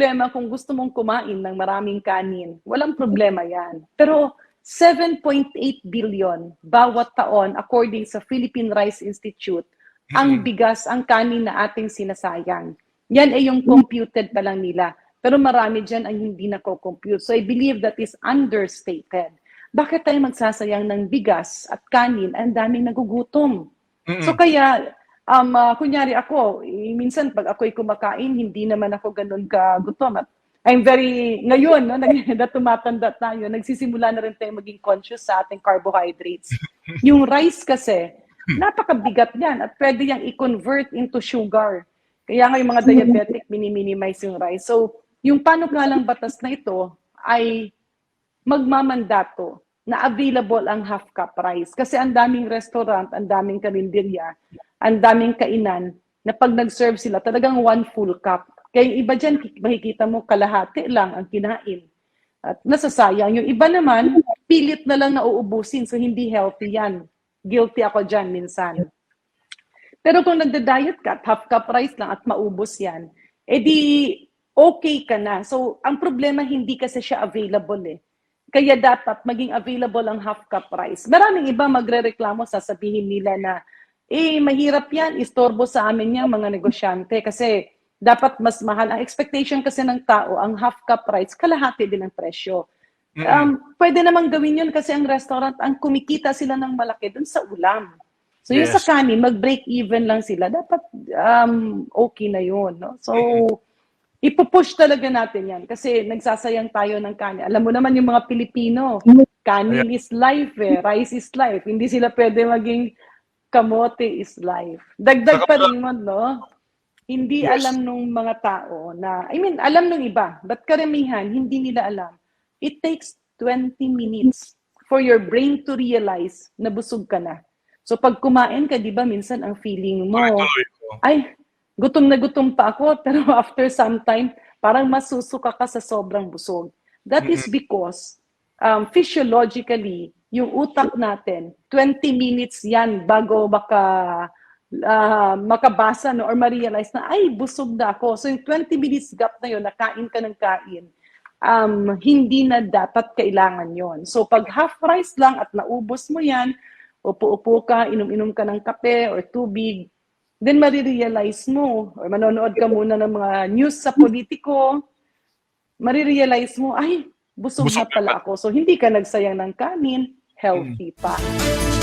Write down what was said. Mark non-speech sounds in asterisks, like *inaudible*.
problema kung gusto mong kumain ng maraming kanin. Walang problema yan. Pero 7.8 billion bawat taon according sa Philippine Rice Institute ang bigas, ang kanin na ating sinasayang. Yan ay yung computed pa lang nila. Pero marami dyan ang hindi nako-compute. So I believe that is understated. Bakit tayo magsasayang ng bigas at kanin? Ang daming nagugutom. Mm-mm. So kaya, um, ah, kunyari ako, eh, minsan pag ako'y kumakain, hindi naman ako ganun kagutom. At I'm very, ngayon, no, *laughs* nag, na tumatanda tayo, nagsisimula na rin tayo maging conscious sa ating carbohydrates. *laughs* Yung rice kasi, napakabigat yan at pwede yang i-convert into sugar. Kaya nga yung mga diabetic, *laughs* mini-minimize yung rice. So, yung panukalang batas na ito ay magmamandato na available ang half cup rice. Kasi ang daming restaurant, ang daming karinderya, ang daming kainan na pag nag-serve sila, talagang one full cup. Kaya yung iba dyan, makikita mo kalahati lang ang kinain. At nasasayang. Yung iba naman, pilit na lang nauubusin. So hindi healthy yan. Guilty ako dyan minsan. Pero kung nagda-diet ka at half cup rice lang at maubos yan, edi okay ka na. So ang problema hindi kasi siya available eh. Kaya dapat maging available ang half cup rice. Maraming iba magrereklamo, sasabihin nila na, eh, mahirap yan, istorbo sa amin yan, mga negosyante, kasi dapat mas mahal. Ang expectation kasi ng tao, ang half cup rice, kalahati din ang presyo. Um, pwede namang gawin yun kasi ang restaurant, ang kumikita sila ng malaki dun sa ulam. So yung sa Yes. kanin, mag-break even lang sila, dapat um, okay na yun. No? So, ipupush talaga natin yan kasi nagsasayang tayo ng kanin. Alam mo naman yung mga Pilipino, kanin is life eh, rice is life. Hindi sila pwede maging kamote is life. Dagdag pa rin mo, no? Hindi Yes. alam nung mga tao na, I mean, alam nung iba, but karamihan, hindi nila alam. It takes 20 minutes for your brain to realize na busog ka na. So pag kumain ka, di ba, minsan ang feeling mo, ay, gutom na gutom pa ako, *laughs* pero after some time, parang masusuka ka sa sobrang busog. That is because um, physiologically, yung utak natin, 20 minutes yan bago baka ah, makabasa no, or ma-realize na, ay, busog na ako. So yung 20 minutes gap na yun, nakain ka ng kain, um, hindi na dapat kailangan yon. So pag half rice lang at naubos mo yan, upo-upo ka, inom-inom ka ng kape or tubig, then marirealize mo, or manonood ka muna ng mga news sa politiko, marirealize mo, ay, busog, Busog na pala ako. So, hindi ka nagsayang ng kanin, healthy mm. pa.